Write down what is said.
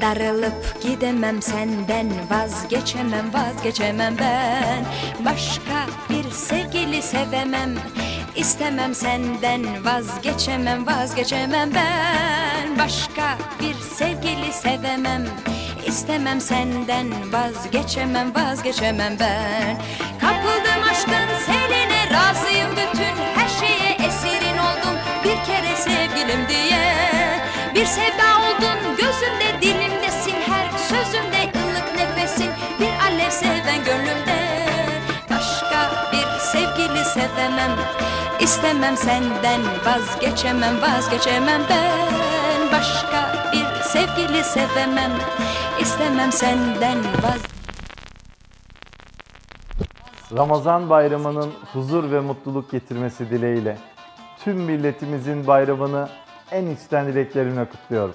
Darılıp gidemem senden. Vazgeçemem vazgeçemem ben. Başka bir sevgili sevemem. İstemem senden. Vazgeçemem vazgeçemem ben. Başka bir sevgili sevemem. İstemem senden. Vazgeçemem vazgeçemem ben. Kapıldım aşkın Bir sevda oldun. Gözümde dilimdesin Her sözümde ılık nefesin. Bir alev seven gönlümde Başka bir sevgili sevemem. İstemem senden vazgeçemem vazgeçemem ben. Başka bir sevgili sevemem. İstemem senden vaz Ramazan bayramının huzur ve mutluluk getirmesi dileğiyle tüm milletimizin bayramını en içten dileklerimle kutluyorum.